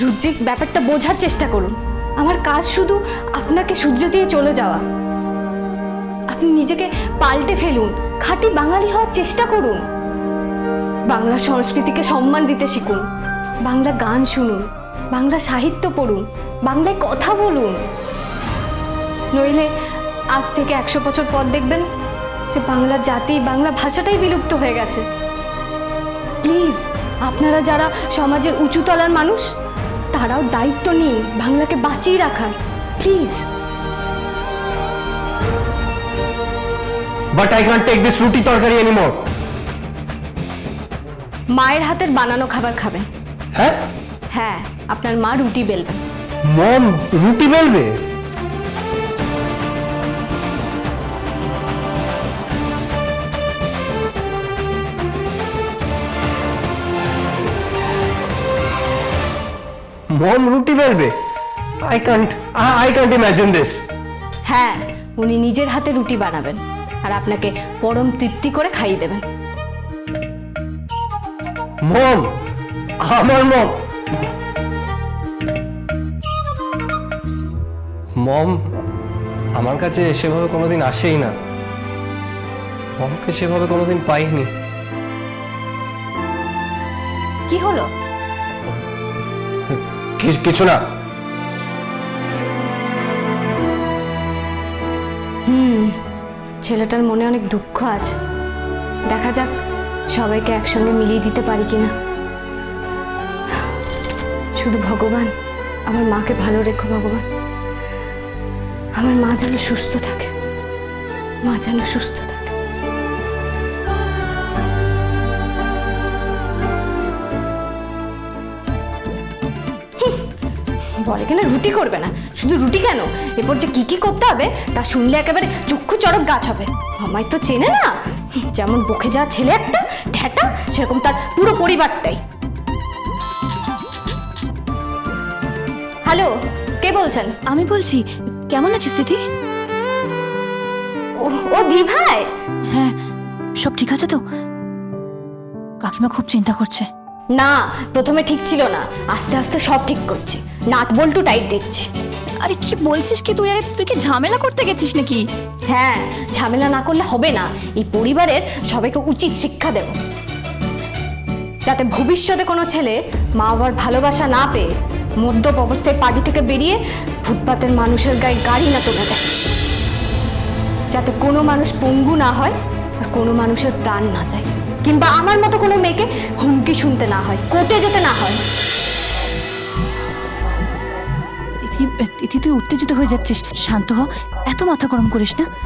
রুদ্রিক, ব্যাপারটা বোঝার চেষ্টা করুন। আমার কাজ শুধু আপনাকে শুধরে দিয়ে চলে যাওয়া। আপনি নিজেকে পাল্টে ফেলুন, খাঁটি বাঙালি হওয়ার চেষ্টা করুন। বাংলা সংস্কৃতিকে সম্মান দিতে শিখুন, বাংলা গান শুনুন, বাংলা সাহিত্য পড়ুন, বাংলায় কথা বলুন। নইলে আজ থেকে একশো বছর পর দেখবেন যে বাংলা জাতি, বাংলা ভাষাটাই বিলুপ্ত হয়ে গেছে। প্লিজ, আপনারা যারা সমাজের উঁচু তলার মানুষ তারাও দায়িত্ব নিন বাংলাকে বাঁচিয়ে রাখার। Please but I can't take this roti tarkari anymore মায়ের হাতের বানানো খাবার খাবে হ্যাঁ? হ্যাঁ আপনার মা রুটি বেলবে মম রুটি বেলবে? মম রুটি বেলবে I can't I can't imagine this হ্যাঁ উনি নিজের হাতে রুটি বানাবেন আর আপনাকে পরম তৃপ্তি করে খাইয়ে দেবেন। মম আমার মম মম আমার কাছে সেভাবে কোনোদিন আসেই না। মমকে সেভাবে কোনোদিন পাইনি। কি হলো? কিছু না। ছেলেটার মনে অনেক দুঃখ আছে। দেখা যাক সবাইকে একসঙ্গে মিলিয়ে দিতে পারি কিনা। শুধু ভগবান, আমার মাকে ভালো রেখো ভগবান। আমার মা যেন সুস্থ থাকে। মা যেন সুস্থ থাকে। বলে। কিনা রুটি করবে না। শুধু রুটি কেন? এরপর যে কি কি করতে হবে তা শুনলে একেবারে চক্ষু চড়ক গাছ হবে। আমায় তো চেনে না। যেমন বকে যাওয়া ছেলে একটা ঠ্যাটা সেরকম তার পুরো পরিবারটাই। হ্যালো কে বলছেন? আমি বলছি কেমন আছিস দিদি? ও দি ভাই হ্যাঁ সব ঠিক আছে তো? কাকিমা খুব চিন্তা করছে। না প্রথমে ঠিক ছিল না। আস্তে আস্তে সব ঠিক করছি। নাট বল্টু টাইট দিচ্ছি আরে কি বলছিস কি তুই? আরে তুই কি ঝামেলা করতে গেছিস নাকি? হ্যাঁ ঝামেলা না করলে হবে না। এই পরিবারের সবাইকে উচিত শিক্ষা দেব। যাতে ভবিষ্যতে কোনো ছেলে মা বাবার ভালোবাসা না পেয়ে মদ্যপ অবস্থায় পার্টি থেকে বেরিয়ে ফুটপাতের মানুষের গায়ে গাড়ি না তোলা দেয়। যাতে কোনো মানুষ পঙ্গু না হয় আর কোনো মানুষের প্রাণ না যায়। কিংবা আমার মতো কোনো মেয়েকে হুমকি শুনতে না হয়, কোর্টে যেতে না হয়। তুই উত্তেজিত হয়ে যাচ্ছিস। শান্ত হ, এত মাথা গরম করিস না।